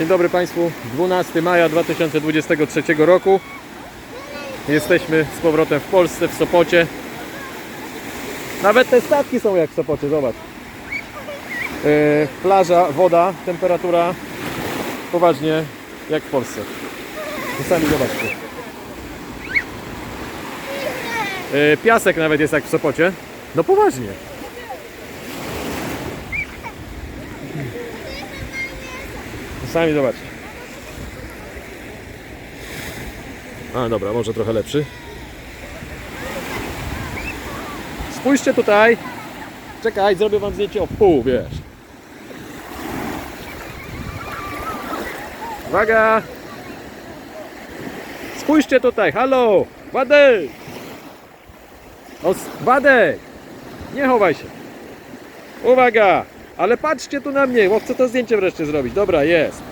Dzień dobry Państwu, 12 maja 2023 roku. Jesteśmy z powrotem w Polsce, w Sopocie. Nawet te statki są jak w Sopocie, zobacz. Yy, plaża, woda, temperatura poważnie jak w Polsce. To sami zobaczcie. Yy, piasek nawet jest jak w Sopocie. No poważnie. Sami zobaczcie. A dobra, może trochę lepszy. Spójrzcie tutaj. Czekaj, zrobię wam zdjęcie o pół, wiesz. Uwaga! Spójrzcie tutaj, halo! Wadek! O, s- Wadek! Nie chowaj się. Uwaga! Ale patrzcie tu na mnie, bo chcę to zdjęcie wreszcie zrobić. Dobra, jest.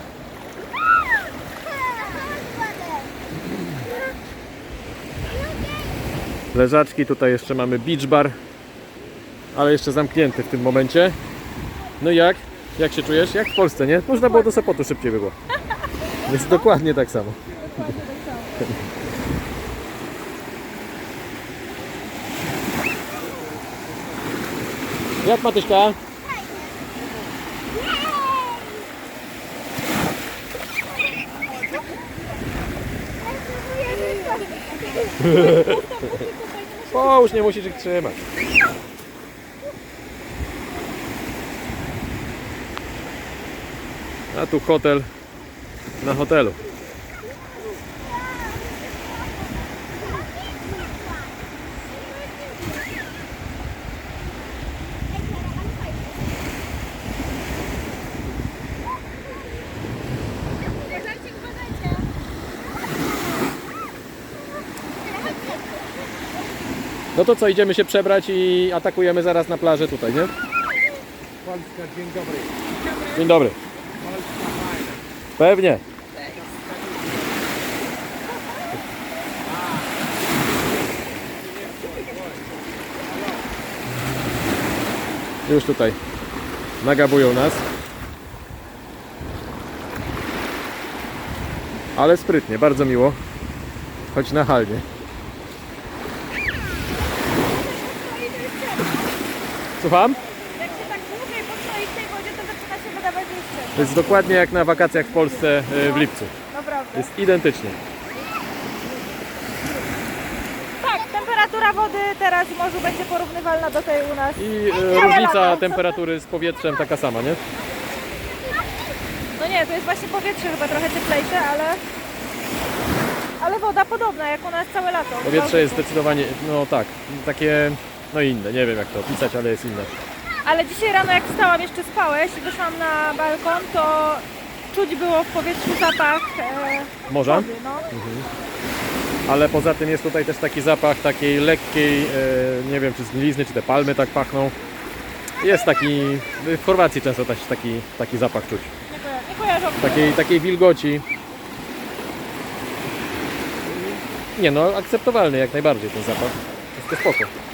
Leżaczki, tutaj jeszcze mamy beach bar, ale jeszcze zamknięty w tym momencie. No jak? Jak się czujesz? Jak w Polsce, nie? Można było do Sopotu szybciej by było. Jest dokładnie tak samo. Jak Matyśka? Połóż, nie musisz ich trzymać. A tu hotel na hotelu. No to co, idziemy się przebrać i atakujemy zaraz na plażę tutaj, nie? Polska, dzień dobry. Dzień dobry. Polska fajna. Pewnie. Już tutaj nagabują nas. Ale sprytnie, bardzo miło. Choć nachalnie. Słucham? Jak się tak dłużej postoi w tej wodzie, to zaczyna się wydawać jeszcze. To jest dokładnie jak na wakacjach w Polsce e, w lipcu. Naprawdę. Jest identycznie. Tak, temperatura wody teraz w morzu będzie porównywalna do tej u nas. I e, różnica temperatury z powietrzem taka sama, nie? No nie, to jest właśnie powietrze chyba trochę cieplejsze, ale... Ale woda podobna, jak u nas całe lato. Powietrze jest zdecydowanie, no tak, takie, no inne, nie wiem jak to opisać, ale jest inne. Ale dzisiaj rano jak wstałam, jeszcze spałeś i wyszłam na balkon, to czuć było w powietrzu zapach e, Morza, wody, no. ale poza tym jest tutaj też taki zapach takiej lekkiej, e, nie wiem czy zgnilizny, czy te palmy tak pachną. Jest taki, w Chorwacji często też taki, taki zapach czuć, Nie, koja nie kojarzą mnie. takiej, takiej wilgoci. Nie no, akceptowalny jak najbardziej ten zapach, jest to spoko.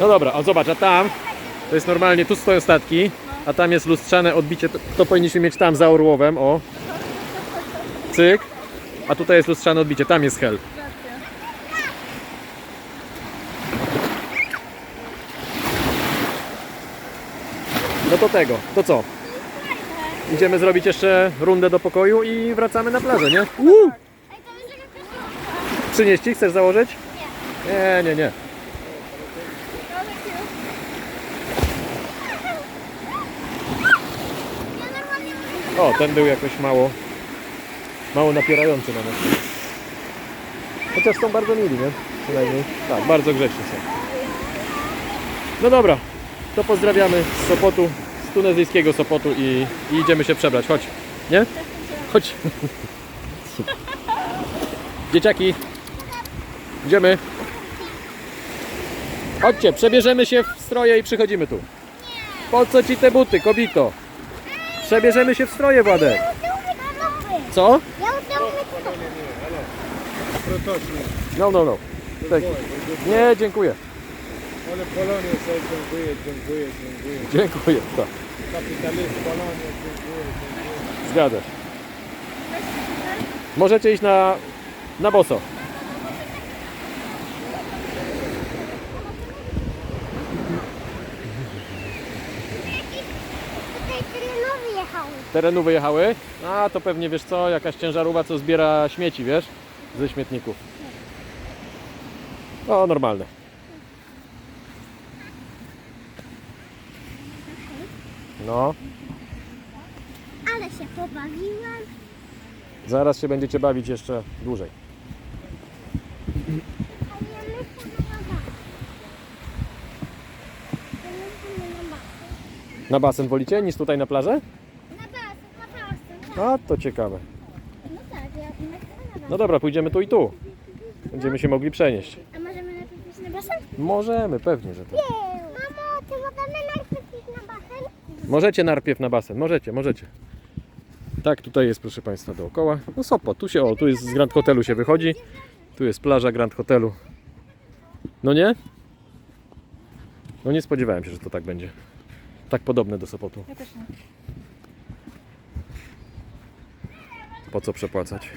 No dobra, a zobacz, a tam, to jest normalnie, tu stoją statki, a tam jest lustrzane odbicie, to, to powinniśmy mieć tam za Orłowem, o. Cyk. A tutaj jest lustrzane odbicie, tam jest hel. No to tego, to co? Idziemy zrobić jeszcze rundę do pokoju i wracamy na plażę, nie? Uuu! Przynieść ci? Chcesz założyć? Nie, nie, nie. O, ten był jakoś mało, mało napierający na nas. Chociaż są bardzo mili, nie? Przynajmniej. Tak, bardzo grzeczni są. No dobra, to pozdrawiamy z Sopotu, z tunezyjskiego Sopotu i, i idziemy się przebrać. Chodź, nie? Chodź. Dzieciaki, idziemy. Chodźcie, przebierzemy się w stroje i przychodzimy tu. Po co ci te buty, kobito? Przebierzemy się w stroje, Władek. Co? No, no, no. Tak. Nie, dziękuję. Ale Polonie sobie dziękuję, dziękuję, dziękuję. Dziękuję. Tak. Kapitalist Polonie, dziękuję, dziękuję. Zgadza się. Możecie iść na, na boso. Terenu wyjechały, a to pewnie wiesz co, jakaś ciężarówka co zbiera śmieci, wiesz, ze śmietników. O, normalne. No, Ale się pobawiłam. zaraz się będziecie bawić jeszcze dłużej. Na basen wolicie niż tutaj na plażę? Na basen, na basen. tak. A, to ciekawe. No tak, ja. No dobra, pójdziemy tu i tu. Będziemy się mogli przenieść. A możemy najpierw iść na basen? Możemy, pewnie, że tak. Mamo, czy możemy najpierw iść na basen? Możecie najpierw na basen, możecie, możecie. Tak, tutaj jest, proszę Państwa, dookoła. No Sopot, tu się, o, tu jest z Grand Hotelu się wychodzi. Tu jest plaża Grand Hotelu. No nie? No nie spodziewałem się, że to tak będzie. Tak podobne do Sopotu. Ja też nie. Po co przepłacać?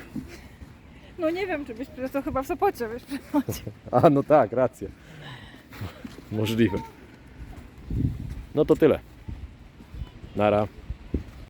No nie wiem, czy byś to chyba w Sopocie byś A, no tak, rację. Możliwe. No to tyle. Nara.